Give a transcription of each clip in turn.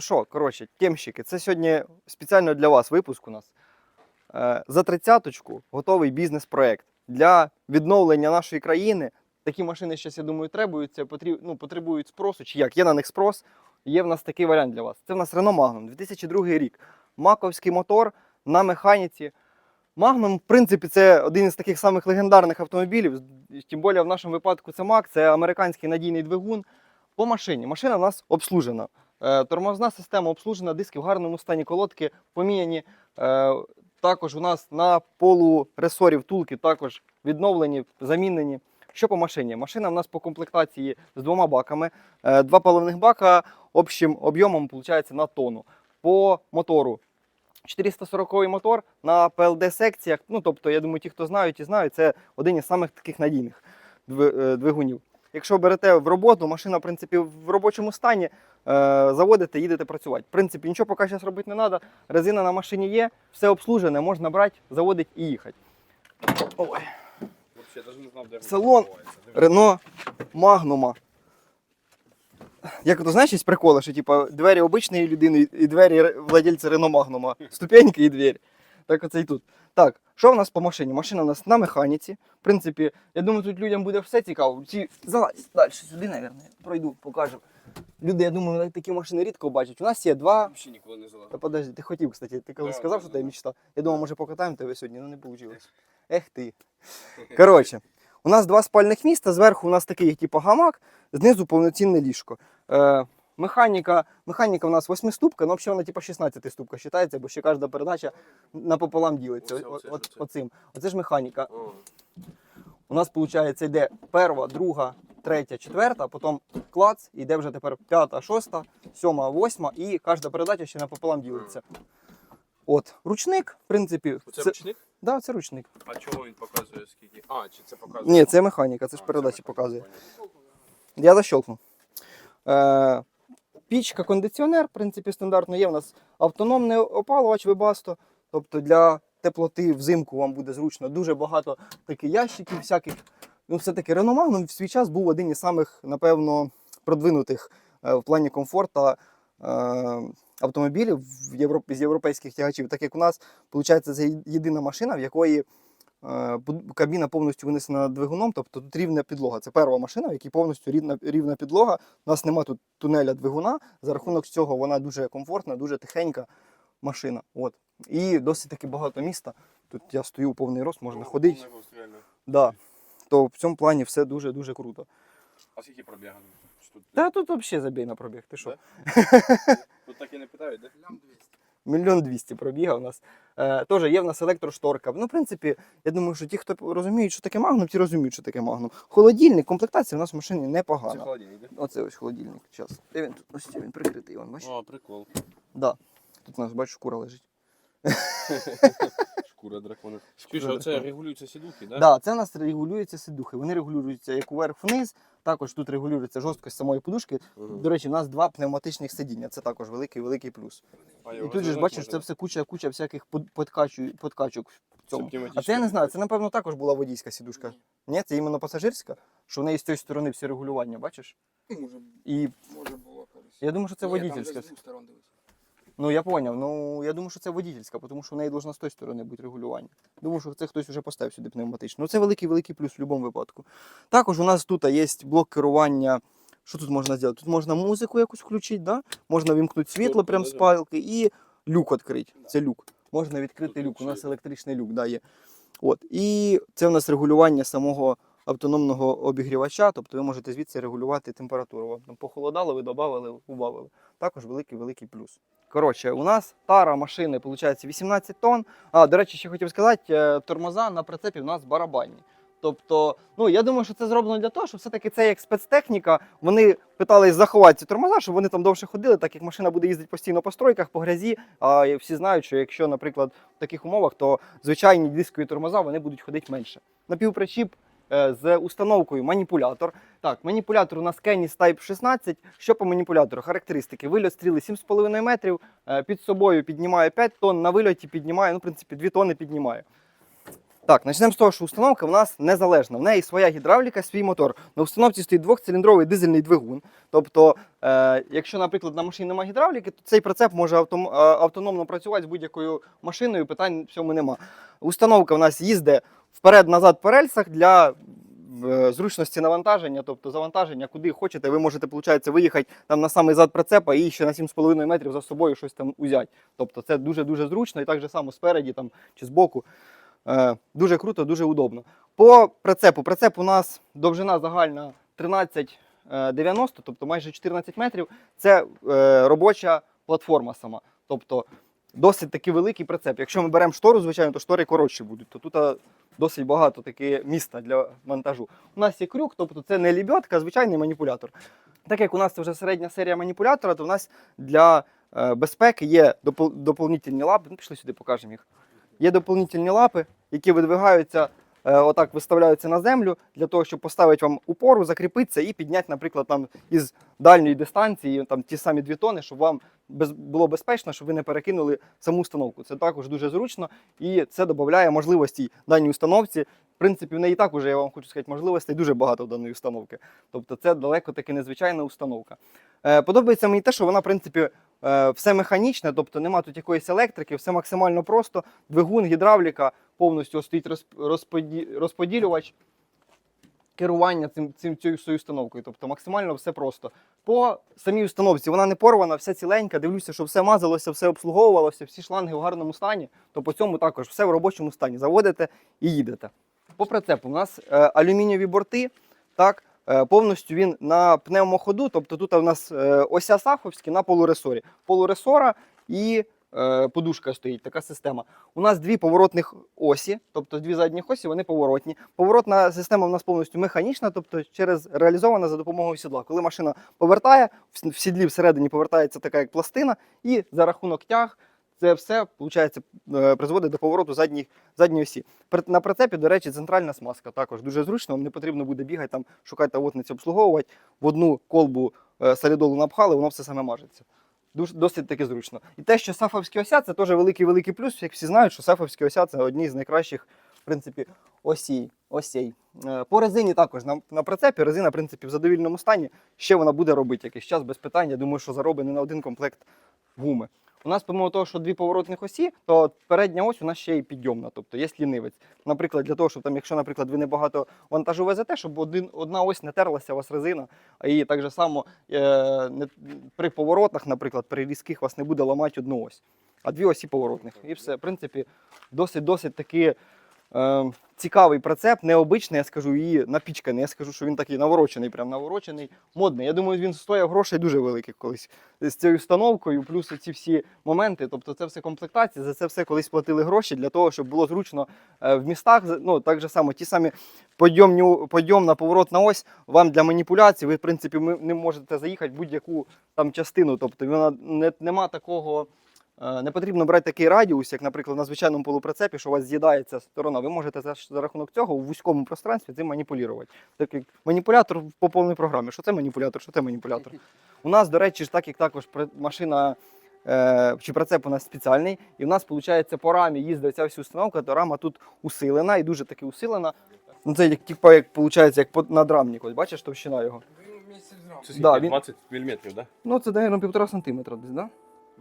Ну що, коротше, темщики, це сьогодні спеціально для вас випуск у нас. Е, За тридцяточку готовий бізнес-проект для відновлення нашої країни. Такі машини зараз, я думаю, требуються, ну, потребують спросу. Чи як? Є на них спрос. Є в нас такий варіант для вас. Це в нас Renault Magnum, 2002 рік. Маковський мотор на механіці. Magnum, в принципі, це один із таких самих легендарних автомобілів. Тим більше в нашому випадку це МАК, це американський надійний двигун. По машині. Машина у нас обслужена. Е, Тормозна система обслужена, диски в гарному стані, колодки поміняні. Е, Також у нас на полу ресорі втулки також відновлені, замінені. Що по машині? Машина в нас по комплектації з двома баками. Е, Два паливних бака общим об'ємом виходить на тонну. По мотору 440 мотор на PLD-секціях. Ну, тобто, я думаю, ті, хто знають, ті знають, це один із самих таких надійних двигунів. Якщо берете в роботу, машина, в принципі, в робочому стані, е, заводите, їдете працювати. В принципі, нічого поки зараз робити не треба. Резина на машині є, все обслужене, можна брати, заводити і їхати. Ой. Салон. Рено Магнума. Як то знаєш, є приколи, що типа двері обичної людини і двері владельця Рено Магнума. Ступеньки і двері. Так оце і тут. Так, що в нас по машині? Машина у нас на механіці. В принципі, я думаю, тут людям буде все цікаво. Ці залазь далі сюди, мабуть, пройду, покажу. Люди, я думаю, такі машини рідко бачать. У нас є два. Взагалі ніколи не залазив. Та подожди, ти хотів, кстати, ти коли Да, сказав, да, що ти да. мечта. Я думав, може покатаємо тебе сьогодні, але не вийшло. Ех ти. Коротше, у нас два спальних міста, зверху у нас такий, типу, гамак, знизу повноцінне ліжко. Е, механіка, механіка у нас восьмиступка, ну взагалі вона типу 16 ступка вважається, бо ще кожна передача напополам ділиться. Оце, оце, оце. оцим. Оце ж механіка. О, У нас, виходить, йде перша, друга, третя, четверта, потім клац, і йде вже тепер п'ята, шоста, сьома, восьма, і кожна передача ще напополам ділиться. От, ручник, в принципі, Оце це, ручник? да, це ручник. А чого він показує скільки? А, чи це показує? Ні, це механіка, це ж передачі показує. Я защелкну. Е, пічка, кондиціонер, в принципі, стандартно є. У нас автономний опалювач Webasto. Тобто для теплоти взимку вам буде зручно. Дуже багато таких ящиків всяких. Ну, все-таки Renault в свій час був один із самих, напевно, продвинутих е, в плані комфорту е, автомобілів в Європ... з європейських тягачів. Так як у нас, виходить, це єдина машина, в якої Кабіна повністю винесена двигуном, тобто тут рівна підлога. Це перша машина, в якій повністю рівна, рівна підлога. У нас немає тут тунеля двигуна. За рахунок цього вона дуже комфортна, дуже тихенька машина. От. І досить таки багато міста. Тут я стою у повний рост, можна Ну, ходити. Да. То в цьому плані все дуже-дуже круто. А скільки пробігано? Тут, Та тут взагалі забій на пробіг. Ти що? Да? тут так і не питають, де? Мільйон двісті пробіга у нас. Е, Теж є в нас електрошторка. Ну, в принципі, я думаю, що ті, хто розуміють, що таке магнум, ті розуміють, що таке магнум. Холодильник, комплектація у нас в машині Це холодильник? Оце ось холодильник. Час. Де він тут? Ось він прикритий, вон, бачиш? О, прикол. Да. Тут у нас, бачиш, кура лежить. Шкура дракона. Шкура а це регулюються сідухи, да? Да, це у нас регулюються сидухи. Вони регулюються як вверх-вниз. Також тут регулюється жорсткость самої подушки. До речі, у нас два пневматичних сидіння. Це також великий великий плюс. А І тут же ж бачиш, це все куча куча всяких подкачу- подкачок в цьому. А це я не знаю, це напевно також була водійська сідушка. Ні, це іменно пасажирська, що в неї з цієї сторони всі регулювання, бачиш? Може, І може було колись. я думаю, що це Ні, там водительська. з двох сторон дивись. Ну я зрозумів. Ну я думаю, що це водительська, тому що в неї должна з тої сторони бути регулювання. Думаю, що це хтось вже поставив сюди пневматично. Ну це великий великий плюс в будь-якому випадку. Також у нас тут є блок керування. Що тут можна зробити? Тут можна музику якусь включити, да? можна вімкнути світло прямо з палки і люк відкрити. Це люк. Можна відкрити Тут люк. У нас електричний люк да, є. От. І це у нас регулювання самого автономного обігрівача, тобто ви можете звідси регулювати температуру. Вам похолодало, ви додали, убавили. Також великий великий плюс. Коротше, у нас тара машини виходить 18 тонн. А, до речі, ще хотів сказати, е, тормоза на прицепі у нас барабанні. Тобто, ну я думаю, що це зроблено для того, щоб все-таки це як спецтехніка. Вони питались заховати ці тормоза, щоб вони там довше ходили, так як машина буде їздити постійно по стройках, по грязі. А всі знають, що якщо, наприклад, в таких умовах, то звичайні дискові тормоза вони будуть ходити менше. Напівпричіп з установкою маніпулятор. Так, маніпулятор у нас Canis Type 16. Що по маніпулятору? Характеристики. Вильот стріли 7,5 метрів, е, під собою піднімає 5 тонн, на вильоті піднімає, ну, в принципі, 2 тонни піднімає. Так, почнемо з того, що установка в нас незалежна. В неї своя гідравліка, свій мотор. На установці стоїть двохциліндровий дизельний двигун. Тобто, е, якщо, наприклад, на машині немає гідравліки, то цей прицеп може автом, е, автономно працювати з будь-якою машиною, питань в цьому нема. Установка в нас їздить вперед-назад по рельсах для е, зручності навантаження, тобто завантаження, куди хочете, ви можете, виходить, виїхати там на самий зад прицепа і ще на 7,5 метрів за собою щось там узяти. Тобто це дуже-дуже зручно і так же само спереді там, чи збоку. Е, дуже круто, дуже удобно. По прицепу. Прицеп у нас довжина загальна 13,90, тобто майже 14 метрів. Це е, робоча платформа сама. Тобто досить таки великий прицеп. Якщо ми беремо штору, звичайно, то штори коротші будуть. То тут досить багато таки міста для монтажу. У нас є крюк, тобто це не лібьотка, а звичайний маніпулятор. Так як у нас це вже середня серія маніпулятора, то у нас для е, безпеки є доповнительні лапи. Ну, пішли сюди, покажемо їх. Є доповнительні лапи, які видвигаються, е, отак виставляються на землю для того, щоб поставити вам упору, закріпитися і підняти, наприклад, там із дальньої дистанції там ті самі дві тони, щоб вам було безпечно, щоб ви не перекинули саму установку. Це також дуже зручно і це додає можливості даній установці. В принципі, в неї так уже, я вам хочу сказати, можливостей дуже багато в даної установки. Тобто це далеко таки незвичайна установка. Е, подобається мені те, що вона, в принципі, е, все механічне, тобто нема тут якоїсь електрики, все максимально просто. Двигун, гідравліка, повністю стоїть розподі- розподілювач керування цим, цим цією установкою. Тобто максимально все просто. По самій установці вона не порвана, вся ціленька. Дивлюся, що все мазалося, все обслуговувалося, всі шланги в гарному стані. То по цьому також все в робочому стані. Заводите і їдете. По прицепу у нас е, алюмінієві борти. Так, е, повністю він на пневмоходу, тобто тут у нас е, ося Саховські на полуресорі. Полуресора і подушка стоїть, така система. У нас дві поворотних осі, тобто дві задніх осі, вони поворотні. Поворотна система у нас повністю механічна, тобто через реалізована за допомогою сідла. Коли машина повертає, в сідлі всередині повертається така як пластина, і за рахунок тяг це все виходить, призводить до повороту задніх, задньої осі. На прицепі, до речі, центральна смазка також дуже зручно. Вам не потрібно буде бігати там, шукати тавотниці, обслуговувати. В одну колбу е, солідолу напхали, воно все саме мажеться. Досить таки зручно. І те, що сафовські ося, це теж великий великий плюс. Як всі знають, що сафовські ося це одні з найкращих в принципі, осій. осей. Е, По резині також на, на прицепі резина, в принципі, в задовільному стані. Ще вона буде робити якийсь час без питань. Я думаю, що заробить не на один комплект гуми. У нас, помимо того, що дві поворотних осі, то передня ось у нас ще й підйомна, тобто є лінивець. Наприклад, для того, щоб там, якщо, наприклад, ви небагато вантажу везете, щоб один, одна ось не терлася у вас резина, і так же само е, при поворотах, наприклад, при різких вас не буде ламати одну ось, а дві осі поворотних. І все, в принципі, досить-досить таки е, цікавий прицеп, необичний, я скажу, і напічканий. Я скажу, що він такий наворочений, прям наворочений, модний. Я думаю, він стояв грошей дуже великих колись з цією установкою, плюс ці всі моменти. Тобто, це все комплектація, за це все колись платили гроші для того, щоб було зручно е, в містах. Ну так же само, ті самі подйомні, подйомна поворотна ось вам для маніпуляцій. Ви, в принципі, не можете заїхати будь-яку там частину. Тобто вона не, нема такого. Е, Не потрібно брати такий радіус, як, наприклад, на звичайному полуприцепі, що у вас з'їдає ця сторона. Ви можете за, за рахунок цього в вузькому пространстві цим маніпулювати. Так як маніпулятор по повній програмі. Що це маніпулятор? Що це маніпулятор? У нас, до речі, ж так як також машина е, чи прицеп у нас спеціальний, і в нас, виходить, по рамі їздить ця вся установка, то рама тут усилена і дуже таки усилена. Ну, це як, типа, як, виходить, як по- надрамник. Ось бачиш товщина його. Це? Да, він- 20 мм, да? Ну, це, мабуть, півтора сантиметра десь, да?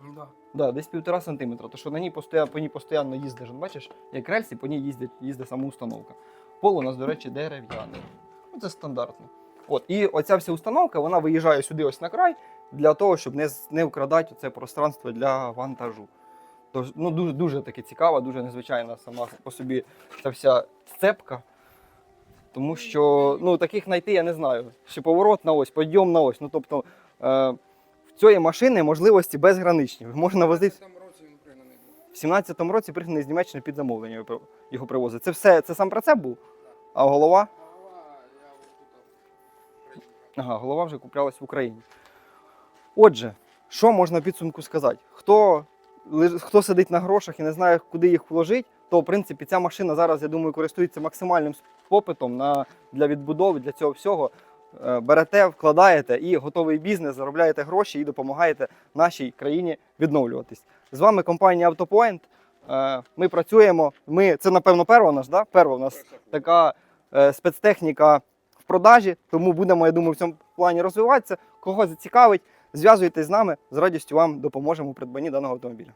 Ну да. Да, десь півтора сантиметра. То що на ній постійно, по ній постійно їздиш. Бачиш, як рельси, по ній їздить, їздить сама установка. Пол у нас, до речі, дерев'яний. Ну, це стандартно. От, і оця вся установка, вона виїжджає сюди ось на край для того, щоб не, не вкрадати це пространство для вантажу. Тож, ну, дуже, дуже таки цікава, дуже незвичайна сама по собі ця вся сцепка. Тому що ну, таких знайти я не знаю. Ще поворот на ось, підйом на ось. Ну, тобто, е, цієї машини можливості безграничні. Можна возити В цьому році він пригнаний в 17-му році пригнаний з Німеччини під замовлення його привозить. Це все, це сам прицеп був, а голова? Ага, голова вже куплялась в Україні. Отже, що можна в підсумку сказати? Хто, хто сидить на грошах і не знає, куди їх вложити, то в принципі ця машина зараз, я думаю, користується максимальним попитом на, для відбудови, для цього всього. Е, Берете, вкладаєте і готовий бізнес, заробляєте гроші і допомагаєте нашій країні відновлюватись. З вами компанія Автопоінт. Е, Ми працюємо. Ми, це, напевно, перша наш, да? перша у нас така е, спецтехніка в продажі, тому будемо, я думаю, в цьому плані розвиватися. Кого зацікавить, зв'язуйтесь з нами, з радістю вам допоможемо у придбанні даного автомобіля.